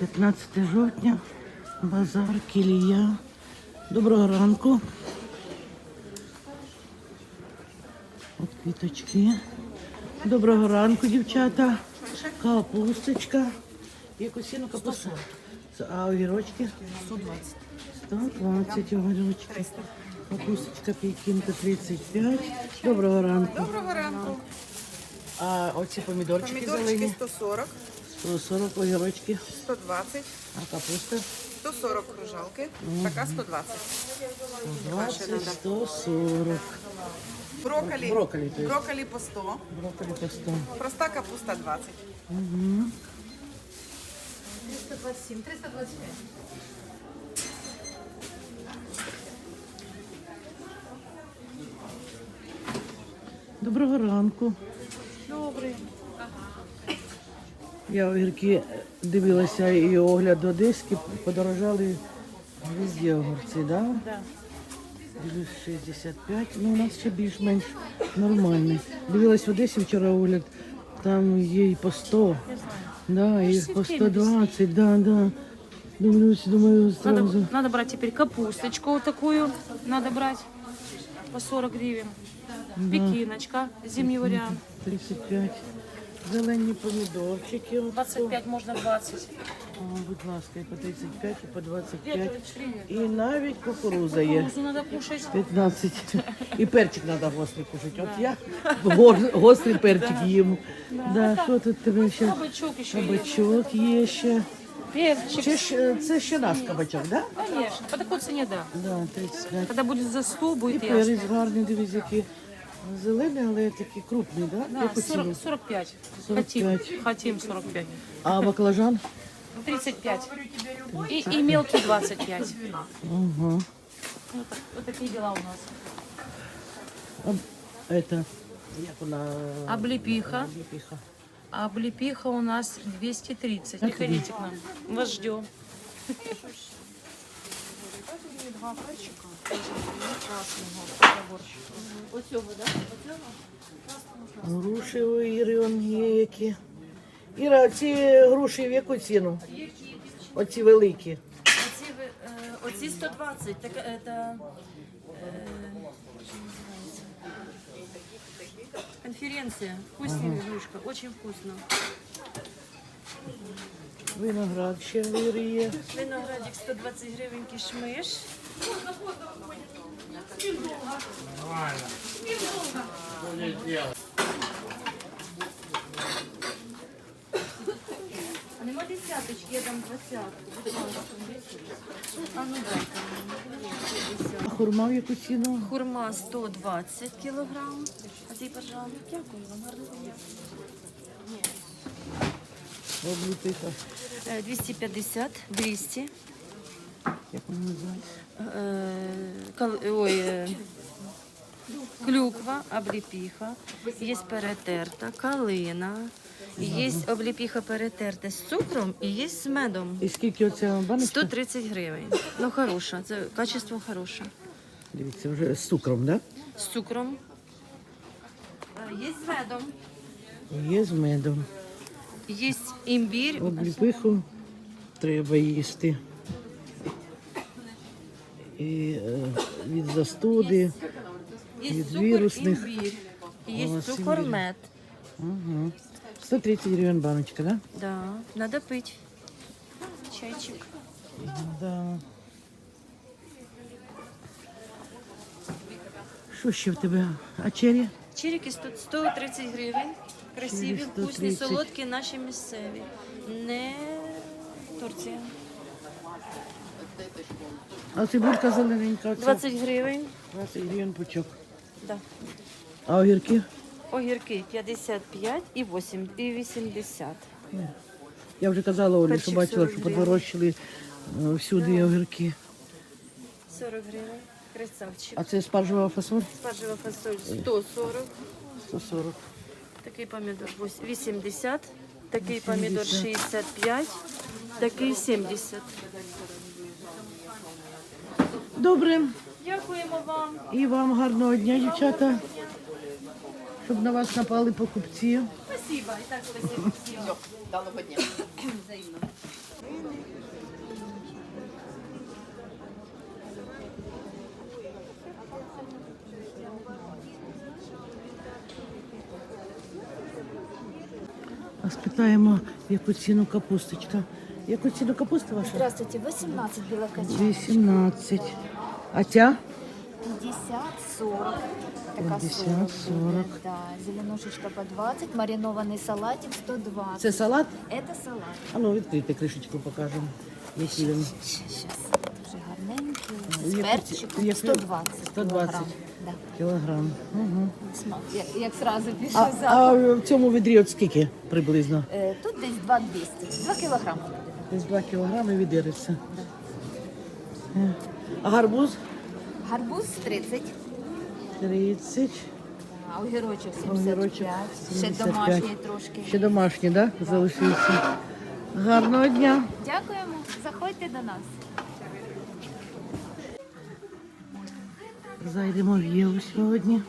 15 жовтня, базар, кілія. Доброго ранку. От квіточки. Доброго ранку, дівчата. Капусточка. Яку ціну капуста? А огірочки? 120. 120 огірочки. Капусточка пекінка 35. Доброго ранку. Доброго ранку. А оці помідорчики Помідорчики зелені? 140, 140 огірочки. 120, А капуста? 140 кружалки, така 120. 20, 140. Брокколі, Брокколі, то есть. брокколі по 100, Брокколи по 100. проста капуста 20. 327, 325. Доброго ранку. Добрий. Я огірки дивилася і огляд одеський, подорожали везде огурці, да? Да. Дивлюсь 65, ну у нас ще більш-менш нормальний. Дивилась в Одесі вчора огляд, там є і по 100, да, і по 120, да, да. Дивлюсь, думаю, Надо, зразу. надо брать теперь капусточку вот такую. Надо брать по 40 гривен. Пекиночка, зимний вариант. 35. Зелені помідорчики. от 25 можно 20. О, будь ласка, і по 35, і по 25. Привет, привет. І навіть кукуруза є. Кукурузу надо кушать. 15. І перчик треба гострий кушати. От я гор- гострий перчик їм. Да, що тут тебе ще? Кабачок еще есть. Кабачок є ще. Перчик. Чи ж, це ще наш кабачок, да? Конечно. По такой цене, да. Да, 35. Когда будет за 100, І будет ясно. перець гарний, дивись, який зелений, але такий крупний, да? Да, Яку ціну? 40, 45. 45. Хотим. Хотим 45. А баклажан? 35. И, и мелкий 25. Ага. Вот, так- вот такие дела у нас. А, это, як вона? Облепиха. Облепиха. А облепиха у нас 230. Приходите к нам. Вас ждем. Груші у Іри он є які. Іра, ці груші в яку ціну? Оці великі. Оці, е, оці 120, так це е, конференція. Вкусная игрушка, очень вкусно. Виноград ще в Іри є. Виноградик 120 гривень А нема десяточки, я дам двадцятку. А ну мені. А хурма в яку ціну? Хурма 120 кілограм. А цей, пожалуйста, дякую вам, гарного дня. Облепиха. Е, 250, 200. Як вона називається? Е, кал- Ой, е, клюква, обліпіха, є перетерта, калина, є обліпіха перетерта з цукром і є з медом. І скільки оця баночка? 130 гривень. Ну, хороша, це качество хороше. Дивіться, вже з цукром, да? З цукром. Е, Є з медом, Є з медом. є імбір. Обліпиху треба їсти. І е, від застуди. Є від цукор, вірусних. імбір. Є О, цукор, мед. Угу. 130 гривень баночка, да? Да, надо пить. Чайчик. Да. Що ще в тебе? А чері? Чирики 100 130 гривень. Красиві, Чирі вкусні, 130. солодкі, наші місцеві. Не Турція. А цибулька зелененька. оця? 20 гривень. 20 гривень пучок. Да. А огірки? Огірки 55 і 8, і 80. Я вже казала Олі, що Перчик бачила, 40 що гривень. подорожчали е, всюди огірки. 40 гривень. Красавчик. А це спаржева фасоль? Спаржева фасоль 140. 140. Такий помідор вось- 80. Такий 80. помідор 65. Такий 70. Добре. Дякуємо вам. І вам гарного дня, дівчата. Щоб на вас напали покупці. Спасибо. І так спасибо всім. Далого дня. Взаємно. А спитаємо, яку ціну капусточка. Яку ціну капуста ваша? Здравствуйте, 18 білокачан. 18. А ця? 50, 40. Така 50, 40. 40. Да, зеленушечка по 20, маринованный салатик 120. Це салат? Это салат. А ну відкрийте кришечку, покажемо. Який він. Сейчас. Дуже гарненький. З Яку перчиком 120. 120. кілограм. Да. Кілограм. Угу. Смак. Як, як сразу пішов А, запах. а в цьому відрі от скільки приблизно? Е, Тут десь 2200. 2 кілограми буде. Десь 2 кілограми відіриться. А гарбуз? Гарбуз 30. 30. А огірочок 75. Огірочок Ще 75. домашній трошки. Ще домашні, так? Да? Залишився. Гарного дня. Дякуємо. Заходьте до нас. Зайдемо в Єву сьогодні.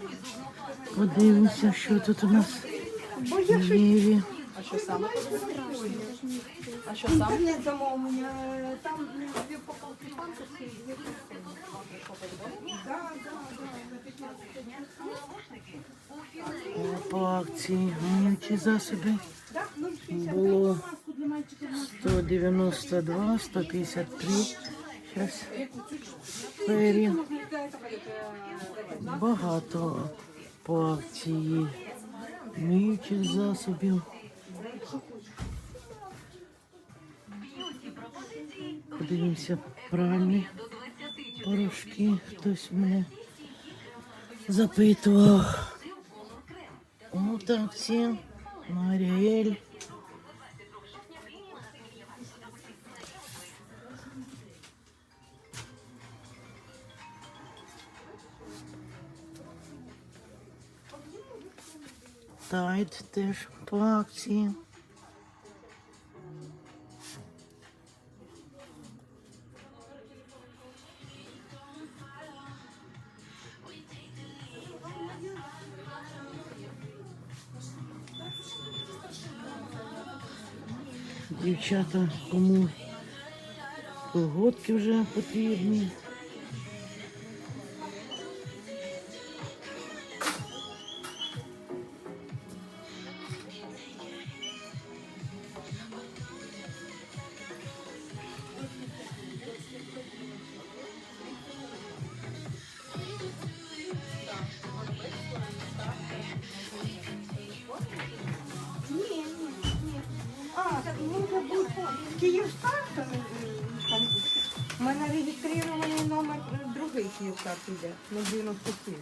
Подивимося, що тут у нас в Єві. По акції миючі засоби було 192, 153. Зараз фері. Багато по акції миючих засобів. Подивимося пральні порошки. Хтось мене запитував. От акція на Аріель. Тайд теж по акції. Дівчата, кому погодки вже потрібні. Київстар, у мене реєстрований номер е, другий Київстар піде на 97.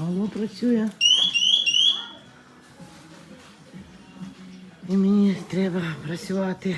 Алло працює. І мені треба працювати